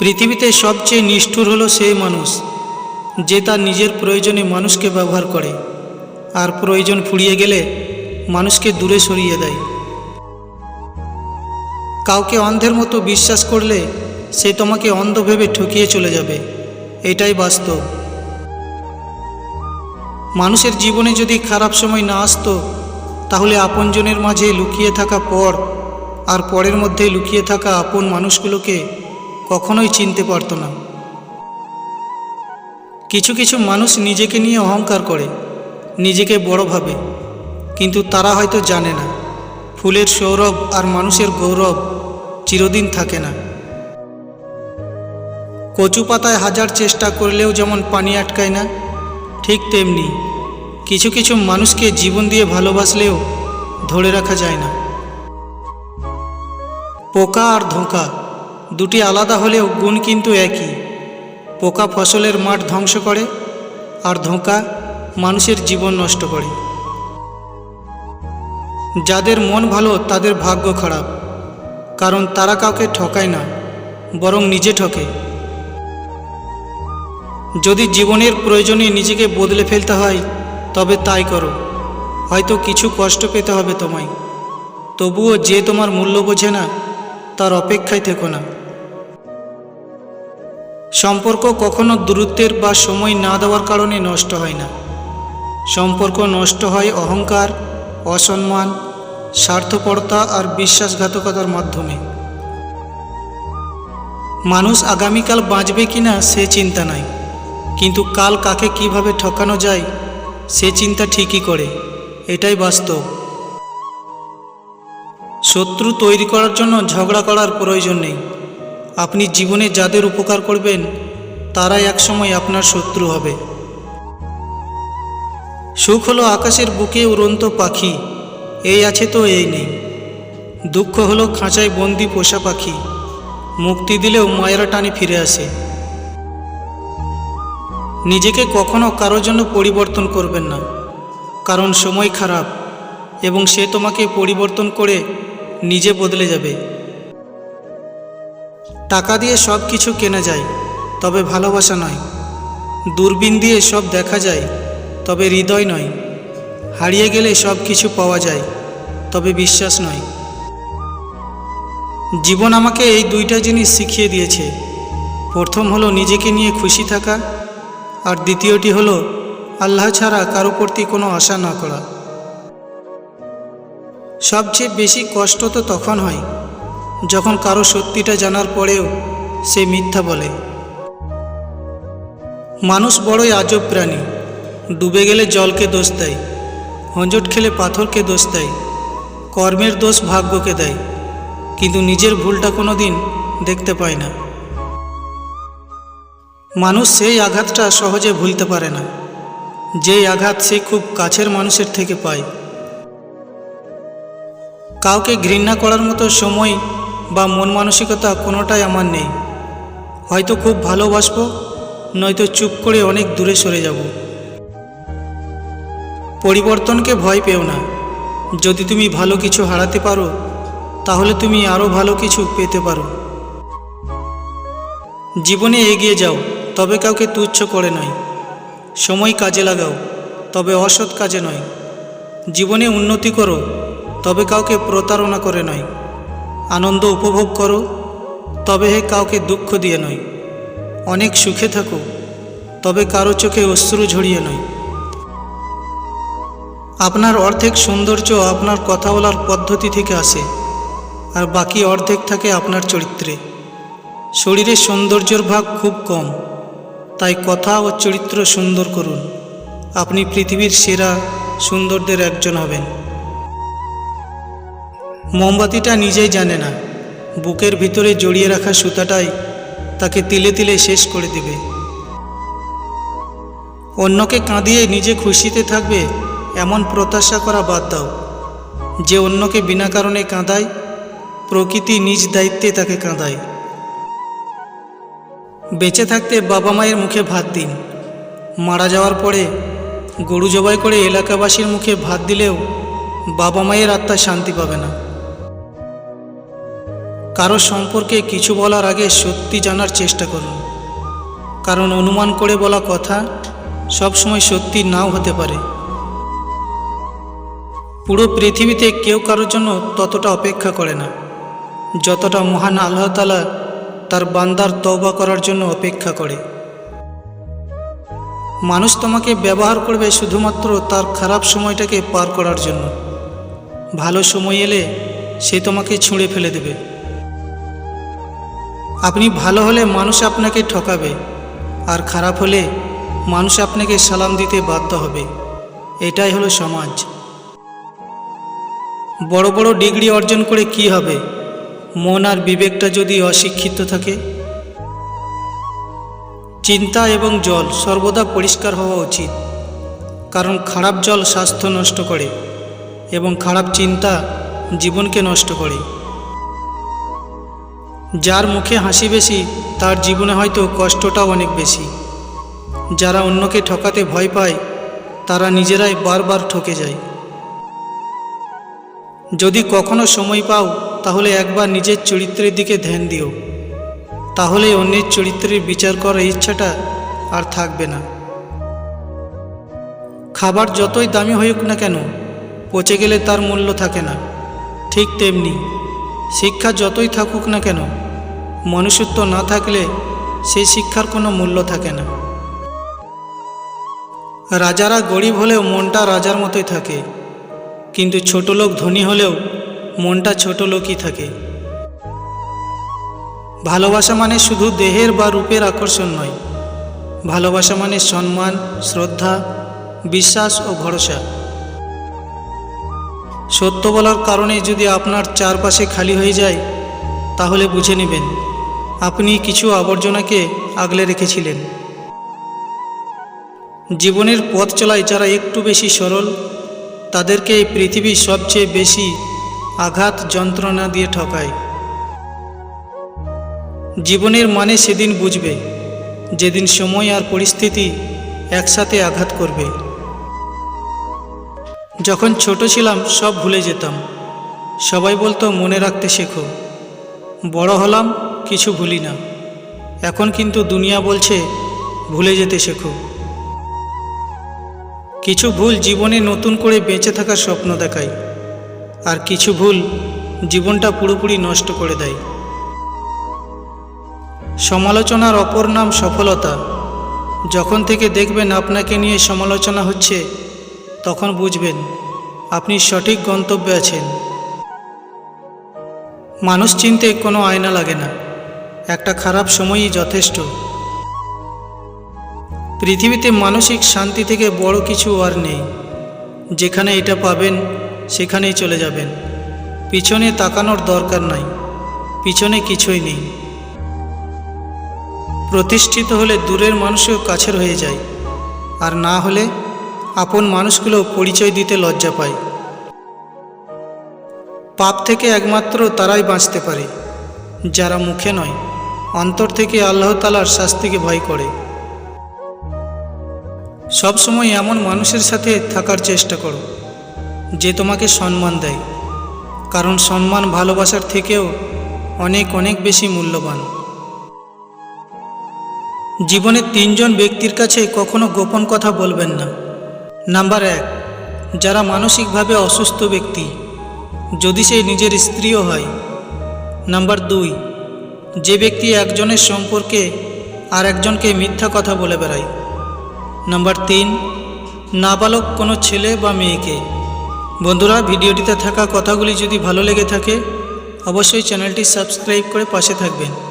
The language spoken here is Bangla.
পৃথিবীতে সবচেয়ে নিষ্ঠুর হলো সেই মানুষ, যে তার নিজের প্রয়োজনে মানুষকে ব্যবহার করে। আর প্রয়োজন ফুরিয়ে গেলে মানুষকে দূরে সরিয়ে দেয়। কাউকে অন্ধের মতো বিশ্বাস করলে সে তোমাকে অন্ধ ভেবে ঠকিয়ে চলে যাবে। এটাই বাস্তব। মানুষের জীবনে যদি খারাপ সময় না আসতো, তাহলে আপনজনের মাঝে লুকিয়ে থাকা পর আর পরের মধ্যে লুকিয়ে থাকা আপন মানুষগুলোকে কখনোই চিনতে পারতো না। কিছু কিছু মানুষ নিজেকে নিয়ে অহংকার করে, নিজেকে বড় ভাবে। কিন্তু তারা হয়তো জানে না, ফুলের সৌরভ আর মানুষের গৌরব চিরদিন থাকে না। কচু পাতায় হাজার চেষ্টা করলেও যেমন পানি আটকায় না, ঠিক তেমনি কিছু কিছু মানুষকে জীবন দিয়ে ভালোবাসলেও ধরে রাখা যায় না। পোকা আর ধোঁকা দুটি আলাদা হলেও গুণ কিন্তু একই। পোকা ফসলের মাঠ ধ্বংস করে, আর ধোঁকা মানুষের জীবন নষ্ট করে। যাদের মন ভালো, তাদের ভাগ্য খারাপ। কারণ তারা কাউকে ঠকায় না, বরং নিজে ঠকে। যদি জীবনের প্রয়োজনে নিজেকে বদলে ফেলতে হয়, তবে তাই করো। হয়তো কিছু কষ্ট পেতে হবে তোমায়। তবুও যে তোমার মূল্য বোঝে না, তার অপেক্ষায় থেকো না। সম্পর্ক কখনো দূরত্বের বা সময় না দেওয়ার কারণে নষ্ট হয় না। সম্পর্ক নষ্ট হয় অহংকার, অসম্মান, স্বার্থপরতা আর বিশ্বাসঘাতকতার মাধ্যমে। মানুষ আগামীকাল বাঁচবে কিনা সে চিন্তা নাই, কিন্তু কাল কাকে কীভাবে ঠকানো যায় সে চিন্তা ঠিকই করে, এটাই বাস্তব। শত্রু তৈরি করার জন্য ঝগড়া করার প্রয়োজন নেই। আপনি জীবনে যাদের উপকার করবেন, তারাই একসময় আপনার শত্রু হবে। সুখ হলো আকাশের বুকে উড়ন্ত পাখি, এই আছে তো এই নেই। দুঃখ হলো খাঁচায় বন্দি পোষা পাখি, মুক্তি দিলেও মায়েরা টানে ফিরে আসে। নিজেকে কখনো কারোর জন্য পরিবর্তন করবেন না, কারণ সময় খারাপ, এবং সে তোমাকে পরিবর্তন করে নিজে বদলে যাবে। টাকা দিয়ে সব কিছু কেনা যায়, তবে ভালোবাসা নয়। দূরবীন দিয়ে সব দেখা যায়, তবে হৃদয় নয়। হারিয়ে গেলে সব কিছু পাওয়া যায়, তবে বিশ্বাস নয়। জীবন আমাকে এই দুইটা জিনিস শিখিয়ে দিয়েছে। প্রথম হলো নিজেকে নিয়ে খুশি থাকা, আর দ্বিতীয়টি হলো আল্লাহ ছাড়া কারও প্রতি কোনো আশা না করা। সবচেয়ে বেশি কষ্ট তো তখন হয় যখন কারও সত্যিটা জানার পরেও সে মিথ্যা বলে। মানুষ বড়ই আজব প্রাণী। ডুবে গেলে জলকে দোষ দেয়, হঞ্জট খেলে পাথরকে দোষ দেয়, কর্মের দোষ ভাগ্যকে দেয়, কিন্তু নিজের ভুলটা কোনো দিন দেখতে পায় না। মানুষ সেই আঘাতটা সহজে ভুলতে পারে না। যেই আঘাত সে খুব কাছের মানুষের থেকে পায়। কাউকে ঘৃণা করার মতো সময় বা মন মানসিকতা কোনোটাই আমার নেই। হয়তো খুব ভালোবাসবো নয়তো চুপ করে অনেক দূরে সরে যাব। পরিবর্তনকে ভয় পেও না। যদি তুমি ভালো কিছু হারাতে পারো, তাহলে তুমি আরও ভালো কিছু পেতে পারো। জীবনে এগিয়ে যাও, তবে কাউকে তুচ্ছ করে নয়। সময় কাজে লাগাও, তবে অসৎ কাজে নয়। জীবনে উন্নতি করো, তবে কাউকে প্রতারণা করে নয়। আনন্দ উপভোগ করো, তবে হে কাউকে দুঃখ দিয়ে নয়। অনেক সুখে থাকো, তবে কারও চোখে অশ্রু ঝরিয়ে নয়। আপনার অর্ধেক সৌন্দর্য আপনার কথা বলার পদ্ধতি থেকে আসে, আর বাকি অর্ধেক থাকে আপনার চরিত্রে। শরীরের সৌন্দর্যের ভাগ খুব কম, তাই কথা ও চরিত্র সুন্দর করুন। আপনি পৃথিবীর সেরা সুন্দরদের একজন হবেন। মোমবাতিটা নিজেই জানে না। বুকের ভিতরে জড়িয়ে রাখা সুতাটাই তাকে তিলে তিলে শেষ করে দিবে। অন্যকে কাঁদিয়ে নিজে খুশিতে থাকবে এমন প্রত্যাশা করা বাদ দাও। যে অন্যকে বিনা কারণে কাঁদায়, প্রকৃতি নিজ দায়িত্বে তাকে কাঁদায়। বেঁচে থাকতে বাবা মায়ের মুখে ভাত দিন। মারা যাওয়ার পরে গরু জবাই করে এলাকাবাসীর মুখে ভাত দিলেও বাবা মায়ের আত্মা শান্তি পাবে না। কারও সম্পর্কে কিছু বলার আগে সত্যি জানার চেষ্টা করুন। কারণ অনুমান করে বলা কথা সবসময় সত্যি নাও হতে পারে। পুরো পৃথিবীতে কেউ কারোর জন্য ততটা অপেক্ষা করে না। যতটা মহান আল্লাহ তালা তার বান্দার তওবা করার জন্য অপেক্ষা করে। মানুষ তোমাকে ব্যবহার করবে শুধুমাত্র তার খারাপ সময়টাকে পার করার জন্য। ভালো সময় এলে সে তোমাকে ছুঁড়ে ফেলে দেবে। আপনি ভালো হলে মানুষ আপনাকে ঠকাবে, আর খারাপ হলে মানুষ আপনাকে সালাম দিতে বাধ্য হবে। এটাই হলো সমাজ। বড় বড় ডিগ্রি অর্জন করে কি হবে? মন আর বিবেকটা যদি অশিক্ষিত থাকে? চিন্তা এবং জল সর্বদা পরিষ্কার হওয়া উচিত। কারণ খারাপ জল স্বাস্থ্য নষ্ট করে এবং খারাপ চিন্তা জীবনকে নষ্ট করে। যার মুখে হাসি বেশি, তার জীবনে হয়তো কষ্টটাও অনেক বেশি। যারা অন্যকে ঠকাতে ভয় পায়, তারা নিজেরাই বারবার ঠকে যায়। যদি কখনো সময় পাও, তাহলে একবার নিজের চরিত্রের দিকে ধ্যান দিও। তাহলে অন্যের চরিত্রের বিচার করার ইচ্ছাটা আর থাকবে না। খাবার যতই দামি হোক না কেন, পচে গেলে তার মূল্য থাকে না। ঠিক তেমনি, শিক্ষা যতই থাকুক না কেন মনুষ্যত্ব না থাকলে সেই শিক্ষার কোনো মূল্য থাকে না। রাজারা গরিব হলেও মনটা রাজার মতোই থাকে, কিন্তু ছোট লোক ধনী হলেও মনটা ছোট লোকই থাকে। ভালোবাসা মানে শুধু দেহের বা রূপের আকর্ষণ নয়, ভালোবাসা মানে সম্মান, শ্রদ্ধা, বিশ্বাস ও ভরসা। সত্য বলার কারণে যদি আপনার চারপাশে খালি হয়ে যায়, তাহলে বুঝে নেবেন আপনি কিছু আবর্জনাকে আগলে রেখেছিলেন। জীবনের পথ চলায় যারা একটু বেশি সরল, তাদেরকে এই পৃথিবীর সবচেয়ে বেশি আঘাত যন্ত্রণা দিয়ে ঠকায়। জীবনের মানে সেদিন বুঝবে, যেদিন সময় আর পরিস্থিতি একসাথে আঘাত করবে। যখন ছোট ছিলাম, সব ভুলে যেতাম। সবাই বলতো, মনে রাখতে শেখো। বড় হলাম কিছু ভুলি না। এখন কিন্তু দুনিয়া বলছে, ভুলে যেতে শেখো। কিছু ভুল জীবনে নতুন করে বেঁচে থাকার স্বপ্ন দেখায়, আর কিছু ভুল জীবনটা পুরোপুরি নষ্ট করে দেয়। সমালোচনার অপর নাম সফলতা। যখন থেকে দেখবেন আপনাকে নিয়ে সমালোচনা হচ্ছে, তখন বুঝবেন আপনি সঠিক গন্তব্যে আছেন। মানুষ চিনতে কোনো আয়না লাগে না। একটা খারাপ সময়ই যথেষ্ট। পৃথিবীতে মানসিক শান্তি থেকে বড় কিছু আর নেই। যেখানে এটা পাবেন, সেখানেই চলে যাবেন। পিছনে তাকানোর দরকার নাই। পিছনে কিছুই নেই। প্রতিষ্ঠিত হলে দূরের মানুষও কাছের হয়ে যায়। আর না হলে আপন মানুষগুলো পরিচয় দিতে লজ্জা পায়। পাপ থেকে একমাত্র তারাই বাঁচতে পারে, যারা মুখে নয়। অন্তর থেকে আল্লাহ তালার শাস্তিকে ভয় করে। সব সময় এমন মানুষের সাথে থাকার চেষ্টা করো, যে তোমাকে সম্মান দেয়। কারণ সম্মান ভালোবাসার থেকেও অনেক অনেক বেশি মূল্যবান। জীবনে তিনজন ব্যক্তির কাছে কখনো গোপন কথা বলবেন না। নাম্বার এক, যারা মানসিকভাবে অসুস্থ ব্যক্তি, যদি সে নিজের স্ত্রীও হয়। নাম্বার দুই যে ব্যক্তি একজনের সম্পর্কে আর একজনকে মিথ্যা কথা বলে বেড়ায়। নাম্বার তিন, নাবালক কোনো ছেলে বা মেয়েকে। বন্ধুরা, ভিডিওটিতে থাকা কথাগুলি যদি ভালো লেগে থাকে, অবশ্যই চ্যানেলটি সাবস্ক্রাইব করে পাশে থাকবেন।